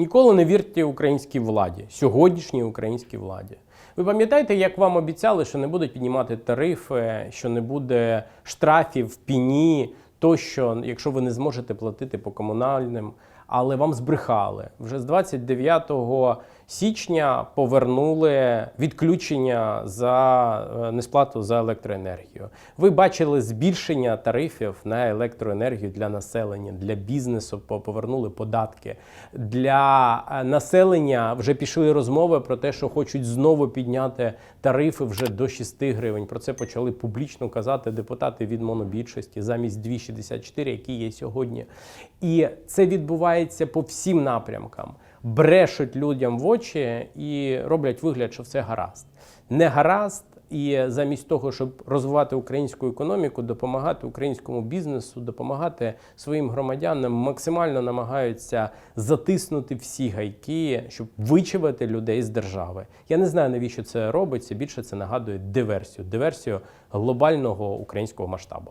Ніколи не вірте українській владі, сьогоднішній українській владі. Ви пам'ятаєте, як вам обіцяли, що не будуть піднімати тарифи, що не буде штрафів, піні, тощо, якщо ви не зможете платити по комунальним, але вам збрехали. Вже з 29 січня повернули відключення за е, несплату за електроенергію. Ви бачили збільшення тарифів на електроенергію для населення, для бізнесу по- повернули податки. Для е, населення вже пішли розмови про те, що хочуть знову підняти тарифи вже до 6 гривень. Про це почали публічно казати депутати від монобільшості замість 2,64, які є сьогодні. І це відбувається по всім напрямкам. Брешуть людям в очі і роблять вигляд, що все гаразд. Не гаразд, і замість того, щоб розвивати українську економіку, допомагати українському бізнесу, допомагати своїм громадянам, максимально намагаються затиснути всі гайки, щоб вичавити людей з держави. Я не знаю, навіщо це робиться. Більше це нагадує диверсію, диверсію глобального українського масштабу.